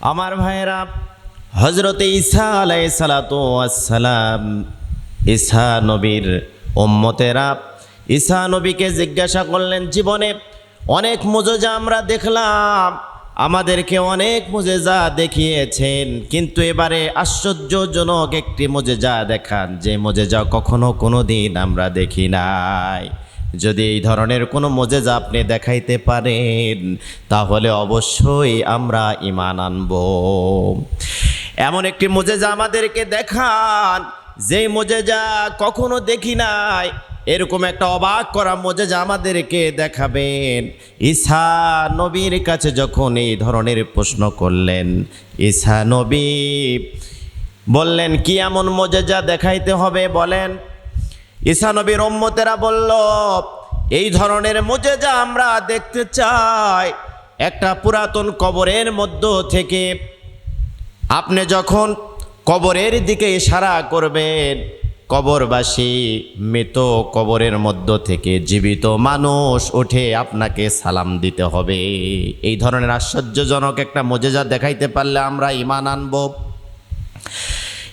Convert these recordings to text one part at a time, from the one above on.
আমার ভাইয়েরা হজরত ঈসা আলাই সালাম ঈসা নবীর ওম্মতেরা ঈসা নবীকে জিজ্ঞাসা করলেন, জীবনে অনেক মুজজা আমরা দেখলাম, আমাদেরকে অনেক মুজেজা দেখিয়েছেন, কিন্তু এবারে আশ্চর্যজনক একটি মুজেজা দেখান, যে মুজেজা কখনো কোনো দিন আমরা দেখি নাই। যদি এই ধরনের কোনো মোজেজা আপনি দেখাইতে পারেন, তাহলে অবশ্যই আমরা ইমান আনব। এমন একটি মোজেজা আমাদেরকে দেখান, যেই মোজেজা কখনো দেখি নাই। এরকম একটা অবাক করা মোজেজা আমাদেরকে দেখাবেন। ঈসা নবীর কাছে যখন এই ধরনের প্রশ্ন করলেন, ঈসা নবী বললেন, কি এমন মোজেজা দেখাইতে হবে? বলেন ঈসা নবীর ওম্মতেরা বলল, এই ধরনের মোজেজা আমরা দেখতে চাই। একটা পুরাতন কবরের মধ্য থেকে আপনি যখন কবরের দিকে ইশারা করবেন, কবরবাসী মৃত কবরের মধ্য থেকে জীবিত মানুষ উঠে আপনাকে সালাম দিতে হবে। এই ধরনের আশ্চর্যজনক একটা মজেজা দেখাইতে পারলে আমরা ইমান আনব।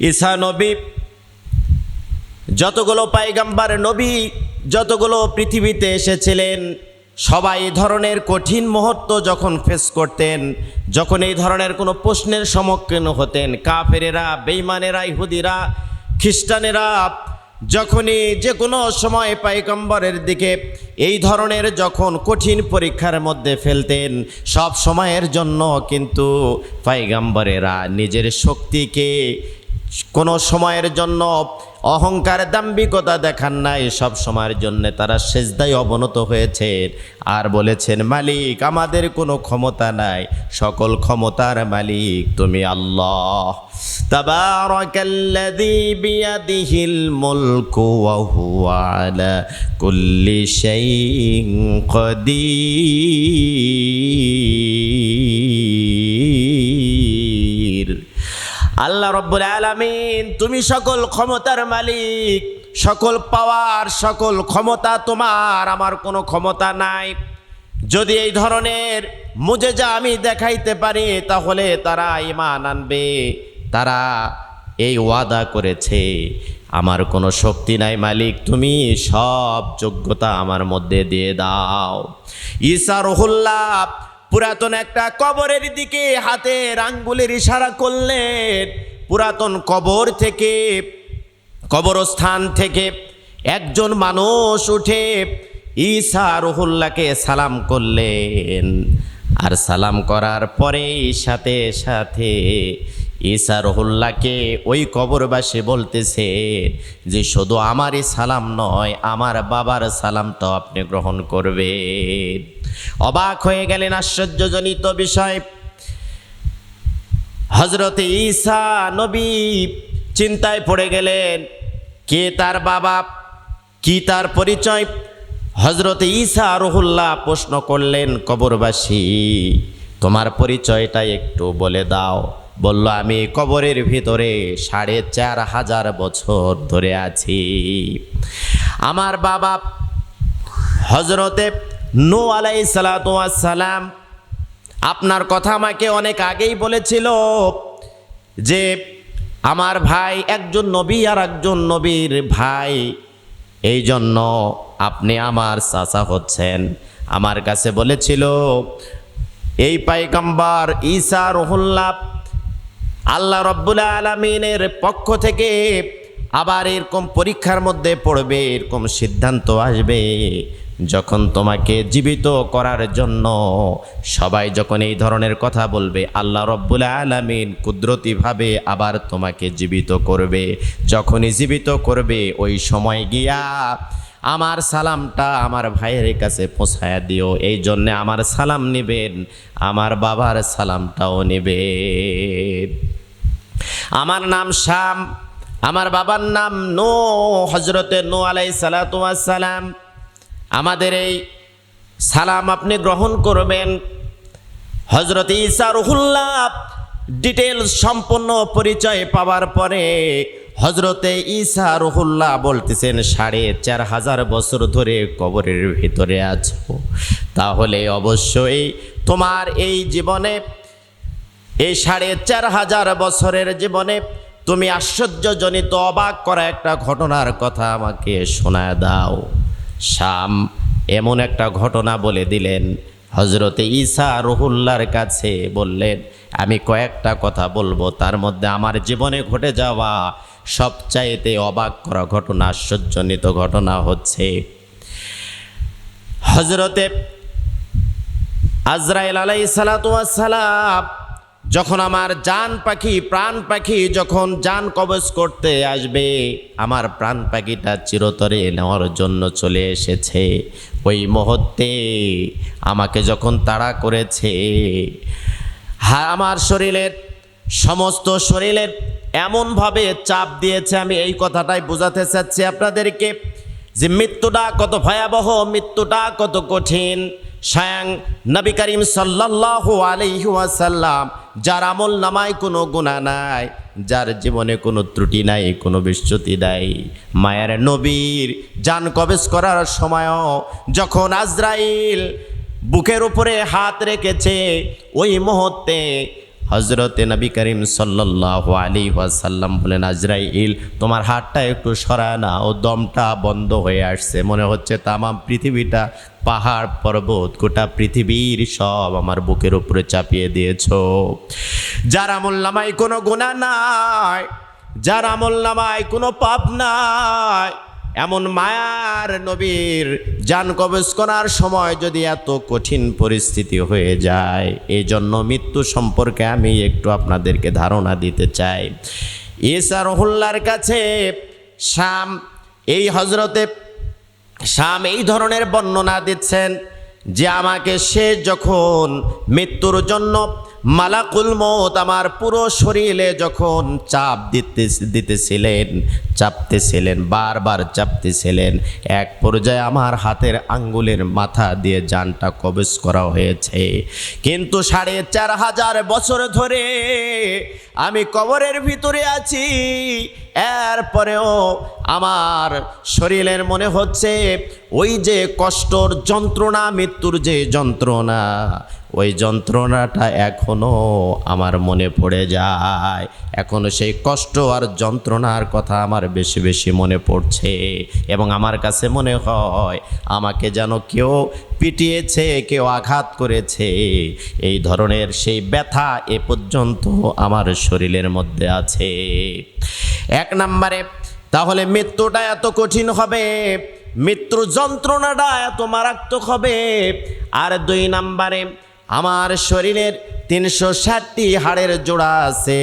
ঈসা নবী যতগুলো পাইগাম্বার নবী, যতগুলো পৃথিবীতে এসেছিলেন, সবাই এই ধরনের কঠিন মুহূর্ত যখন ফেস করতেন, যখন এই ধরনের কোনো প্রশ্নের সম্মুখীন হতেন, কাফেরেরা বেইমানেরা ইহুদিরা, খ্রিস্টানেরা, যখনই যে কোনো সময় পাইগম্বরের দিকে এই ধরনের যখন কঠিন পরীক্ষার মধ্যে ফেলতেন, সব সময়ের জন্য কিন্তু পাইগাম্বরেরা নিজের শক্তিকে কোনো সময়ের জন্য অহংকার দাম্ভিকতা দেখান নাই সব সময়ের জন্য তারা সেজদায় অবনত হয়েছে। আর বলেছেন, মালিক, আমাদের কোনো ক্ষমতা নাই। সকল ক্ষমতার মালিক তুমি আল্লাহ। কুল্লি শাইইন কাদির আল্লাহ রব্বুল আলামিন, তুমি সকল ক্ষমতার মালিক, সকল পাওয়ার, সকল ক্ষমতা তোমার, আমার কোনো ক্ষমতা নাই। যদি এই ধরনের মুজেজা আমি দেখাইতে পারি, তাহলে তারা ইমান আনবে, তারা এই ওয়াদা করেছে। আমার কোনো শক্তি নাই মালিক, তুমি সব যোগ্যতা আমার মধ্যে দিয়ে দাও। ঈসা রহুল্লাহ পুরাতন একটা কবরের দিকে হাতের আঙ্গুলের ইশারা করলেন। পুরাতন কবর থেকে, কবরস্থান থেকে একজন মানুষ উঠে ঈসা রহুল্লাহকে সালাম করলেন। আর সালাম করার পরেই সাথে সাথে ঈসা রহুল্লাহকে ওই কবরবাসী বলতেছে যে, শুধু আমারই সালাম নয়, আমার বাবার সালামটাও আপনি গ্রহণ করবেন। অবাক হয়ে গেলেন আশ্চর্যজনিত বিষয়। হজরত ঈসা নবী চিন্তায় পড়ে গেলেন, কে তার বাবা, কি তার পরিচয়? হজরত ঈসা রহুল্লাহ প্রশ্ন করলেন, কবরবাসী, তোমার পরিচয়টা একটু বলে দাও। বলল, আমি কবরের ভিতরে সাড়ে চার হাজার বছর ধরে আছি। আমার বাবা হজরতে নু আলাই সালাম। আপনার কথা আমাকে অনেক আগেই বলেছিল যে আমার ভাই একজন নবী আর একজন নবীর ভাই। এই জন্য আপনি আমার চাচা হচ্ছেন। আমার কাছে বলেছিল, এই পাইকাম্বার ঈসা রহুল্লাহ, আল্লাহ রব্বুল আলমিনের পক্ষ থেকে আবার এরকম পরীক্ষার মধ্যে পড়বে, এরকম সিদ্ধান্ত আসবে। যখন তোমাকে জীবিত করার জন্য সবাই যখন এই ধরনের কথা বলবে, আল্লাহ রব্বুল আলমিন কুদরতিভাবে আবার তোমাকে জীবিত করবে। যখনই জীবিত করবে, ওই সময় গিয়া আমার সালামটা আমার ভাইয়ের কাছে পৌঁছায়া দিও। এই জন্যে আমার সালাম নেবেন, আমার বাবার সালামটাও নেবেন। আমার নাম শাম, আমার বাবার নাম নো হজরতে নো আলাই সালাম। আমাদের এই সালাম আপনি গ্রহণ করবেন। হজরত ইসা রহুল্লাহ ডিটেলস সম্পূর্ণ পরিচয় পাওয়ার পরে হজরতে ঈসা রহুল্লাহ বলতেছেন, সাড়ে চার হাজার বছর ধরে কবরের ভিতরে আছো। তাহলে অবশ্যই তোমার এই জীবনে, এই সাড়ে চার হাজার বছরের জীবনে তুমি আশ্চর্যজনিত অবাক করা একটা ঘটনার কথা আমাকে শোনায় দাও। শাম এমন একটা ঘটনা বলে দিলেন। হজরতে ঈসা রহুল্লার কাছে বললেন, আমি কয়েকটা কথা বলব। তার মধ্যে আমার জীবনে ঘটে যাওয়া সবচাইতে অবাক করা ঘটনা, আশ্চর্যজনিত ঘটনা হচ্ছে হজরতে আজরাইল আলাই সালাম যখন আমার জান পাখি, প্রাণ পাখি যখন জান কবজ করতে আসবে, আমার প্রাণ পাখিটা চিরতরে নেওয়ার জন্য চলে এসেছে। ওই মুহূর্তে আমাকে যখন তাড়া করেছে হ্যাঁ আমার শরীরের সমস্ত শরীরের এমনভাবে চাপ দিয়েছে, আমি এই কথাটাই বোঝাতে চাচ্ছি আপনাদেরকে যে মৃত্যুটা কত ভয়াবহ, মৃত্যুটা কত কঠিন। স্বয়ং নবী করিম সাল্লাহ আলাইহি ওয়াসাল্লাম যার আমল নামায় কোনো গুণা নাই, যার জীবনে কোনো ত্রুটি নাই, কোনো বিচ্যুতি নাই। মায়ের নবীর যান কবেজ করার সময়ও যখন আজরাইল বুকের উপরে হাত রেখেছে, ওই মুহূর্তে হজরতে নবী করিম সাল্লাহ আলী ওয়াসাল্লাম বলেন, আজরাইল, তোমার হাতটা একটু সরায় না ও দমটা বন্ধ হয়ে আসছে। মনে হচ্ছে তামাম পৃথিবীটা পাহাড় পর্বত, গোটা পৃথিবীর সব আমার বুকের উপরে চাপিয়ে দিয়েছ। যার আমল কোনো গোনা নাই, যার আমল কোনো পাপ নাই, এমন মায়ার নবীর যান কবজ করার সময় যদি এত কঠিন পরিস্থিতি হয়ে যায় এই জন্য মৃত্যু সম্পর্কে আমি একটু আপনাদেরকে ধারণা দিতে চাই। ইসা রহুল্লার কাছে শাম, এই হজরতে শাম এই ধরনের বর্ণনা দিচ্ছেন যে আমাকে সে যখন মৃত্যুর জন্য মালাকুল মত আমার পুরো শরীরে যখন চাপ দিতে দিতেছিলেন, চাপতেছিলেন, বারবার চাপতেছিলেন, এক পর্যায়ে আমার হাতের আঙ্গুলের মাথা দিয়ে যানটা কবজ করা হয়েছে। কিন্তু সাড়ে চার হাজার বছর ধরে আমি কবরের ভিতরে আছি এরপরেও আমার শরীরের মনে হচ্ছে ওই যে কষ্টর যন্ত্রণা, মৃত্যুর যে যন্ত্রণা, ওই যন্ত্রণাটা এখনও আমার মনে পড়ে যায়। এখনও সেই কষ্ট আর যন্ত্রণার কথা আমার বেশি বেশি মনে পড়ছে এবং আমার কাছে মনে হয় আমাকে যেন কেউ পিটিয়েছে, কেউ আঘাত করেছে। এই ধরনের সেই ব্যথা এ পর্যন্ত আমার শরীরের মধ্যে আছে। এক নম্বরে, তাহলে মৃত্যুটা এত কঠিন হবে মৃত্যুর যন্ত্রণাটা এত মারাত্মক হবে। আর দুই নম্বরে, আমার শরীরের তিনশো ষাটটি হাড়ের জোড়া আছে।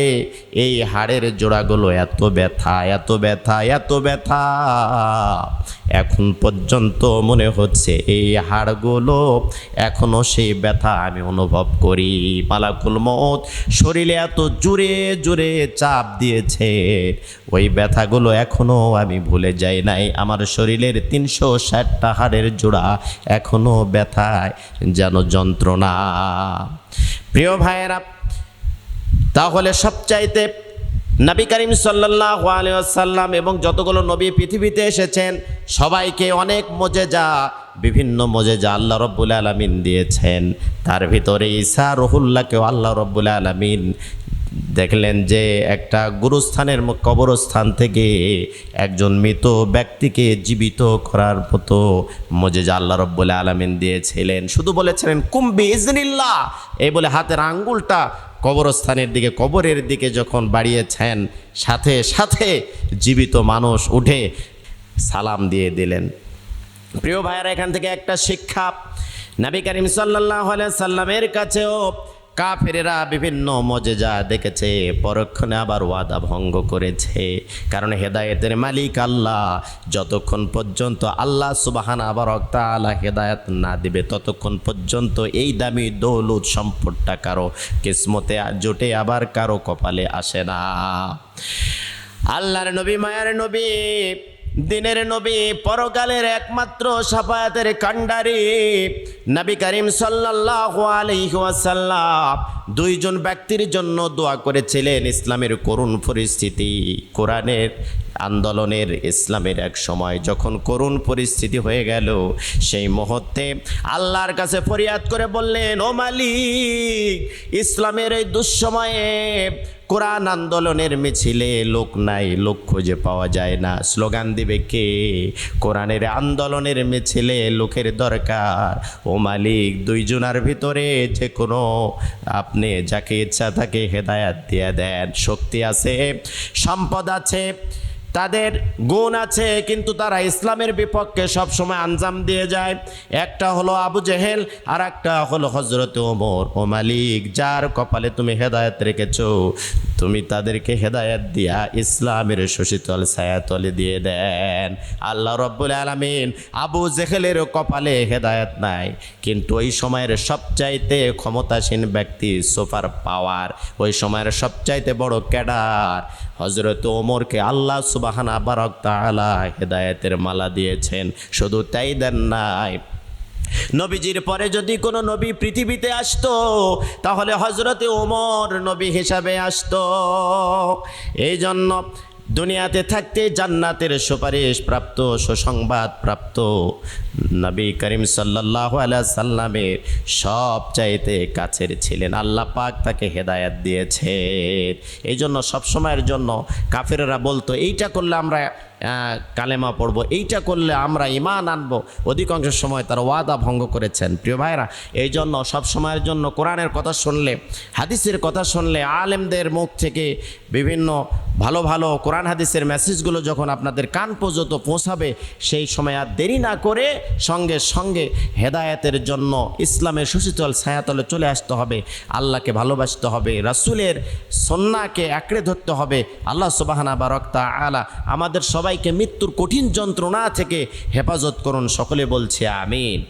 এই হাড়ের জোড়াগুলো এত ব্যথা এত ব্যথা এত ব্যথা। এখন পর্যন্ত মনে হচ্ছে এই হাড়গুলো এখনও সেই ব্যথা আমি অনুভব করি। মালাকুল মত শরীরে এত জোরে জোরে চাপ দিয়েছে। ওই ব্যথাগুলো এখনও আমি ভুলে যাই নাই। আমার শরীরের তিনশো ষাটটা হাড়ের জোড়া এখনও ব্যথায় যেন যন্ত্রণা। প্রিয় ভাইয়েরা, তাহলে সবচাইতে নবী করিম সাল্লাহ আলিয়াল্লাম এবং যতগুলো নবী পৃথিবীতে এসেছেন, সবাইকে অনেক মজে যা বিভিন্ন মজে যা আল্লাহ রব্বুল আলমিন দিয়েছেন। তার ভিতরে ঈসা রহুল্লাহকেও আল্লাহ রব্বুল আলমিন দেখলেন যে একটা গুরুস্থানের কবরস্থান থেকে একজন মৃত ব্যক্তিকে জীবিত করার মতো মজেজা আল্লাহ রব্বুল আলমিন দিয়েছিলেন। শুধু বলেছিলেন কুম্বি ইজনিল্লাহ এই বলে হাতের আঙ্গুলটা কবরস্থানের দিকে, কবরের দিকে যখন বাড়িয়েছেন, সাথে সাথে জীবিত মানুষ উঠে সালাম দিয়ে দিলেন। প্রিয় ভাইয়েরা, এখান থেকে একটা শিক্ষা। নবী করিম সাল্লাহ সাল্লামের কাছেও কাফেরেরা বিভিন্ন মজেজা দেখেছে, পরক্ষণে আবার ওয়াদা ভঙ্গ করেছে। কারণ হেদায়েতের মালিক আল্লাহ, যতক্ষণ পর্যন্ত আল্লাহ সুবাহান আবার আল্লাহ হেদায়েত না দিবে, ততক্ষণ পর্যন্ত এই দামি দৌলত সম্পদটা কারও কিসমতে জোটে আবার কারও কপালে আসে না। আল্লাহর নবী, মায়ার নবী দিনের নবী, পরকালের একমাত্র সাফায়াতের কাণ্ডারি নবী করিম ওয়াসাল্লাম দুইজন ব্যক্তির জন্য দোয়া করেছিলেন ইসলামের করুণ পরিস্থিতি, কোরআনের আন্দোলনের ইসলামের এক সময় যখন করুণ পরিস্থিতি হয়ে গেল, সেই মুহূর্তে আল্লাহর কাছে ফরিয়াদ করে বললেন, ও মালিক, ইসলামের এই দুঃসময়ে কোরআন আন্দোলনের মিছিলে লোক নাই, লোক খুঁজে পাওয়া যায় না। স্লোগান দিবে কে? কোরআনের আন্দোলনের মিছিলে লোকের দরকার। ও মালিক দুইজনার ভিতরে যে কোনো, আপনি যাকে ইচ্ছা থাকে হেদায়াত দিয়ে দেন। শক্তি আছে, সম্পদ আছে তাদের গুণ আছে, কিন্তু তারা ইসলামের বিপক্ষে সবসময় আঞ্জাম দিয়ে যায়। একটা হলো আবু জেহেল আর একটা হলো হজরত ওমর ও মালিক, যার কপালে তুমি হেদায়ত রেখেছ। তুমি তাদেরকে হেদায়ত দিয়া ইসলামের শশীতল ছায়াতলে দিয়ে দেন। আল্লাহ রব্বুল আলমিন আবু জেহেলের কপালে হেদায়ত নাই, কিন্তু ওই সময়ের সবচাইতে ক্ষমতাসীন ব্যক্তি সোফার পাওয়ার, ওই সময়ের সবচাইতে বড় ক্যাডার হজরত ওমরকে আল্লাহ সুবাহানা বারক তালা হেদায়েতের মালা দিয়েছেন, শুধু তাই দেন নাই। নবীজির পরে যদি কোনো নবী পৃথিবীতে আসতো, তাহলে হজরতে ওমর নবী হিসাবে আসত। এই জন্য দুনিয়াতে থাকতে জান্নাতের সুপারিশ প্রাপ্ত, সুসংবাদ প্রাপ্ত। নবী করিম সাল্লাহ আলাইহি সাল্লামের সব চাইতে কাছের ছিলেন। আল্লাহ পাক তাকে হেদায়াত দিয়েছে এই জন্য সবসময়ের জন্য কাফেরেরা বলতো, এইটা করলে আমরা কালেমা পড়ব। এইটা করলে আমরা ইমান আনব। অধিকাংশ সময় তার ওয়াদা ভঙ্গ করেছেন। প্রিয় ভাইরা এই জন্য সব সময়ের জন্য কোরআনের কথা শুনলে, হাদিসের কথা শুনলে আলেমদের মুখ থেকে বিভিন্ন ভালো ভালো কোরআন হাদিসের মেসেজগুলো যখন আপনাদের কান পর্যন্ত পৌঁছাবে, সেই সময় আর দেরি না করে সঙ্গে সঙ্গে হেদায়েতের জন্য ইসলামের সুশীতল ছায়াতলে চলে আসতে হবে। আল্লাহকে ভালোবাসতে হবে। রাসুলের সন্নাকে আঁকড়ে ধরতে হবে। আল্লাহ সুবাহানা বা রক্তা আলা আমাদের সবাইকে মৃত্যুর কঠিন যন্ত্রণা থেকে হেফাজত করুন। সকলে বলছে আমিন।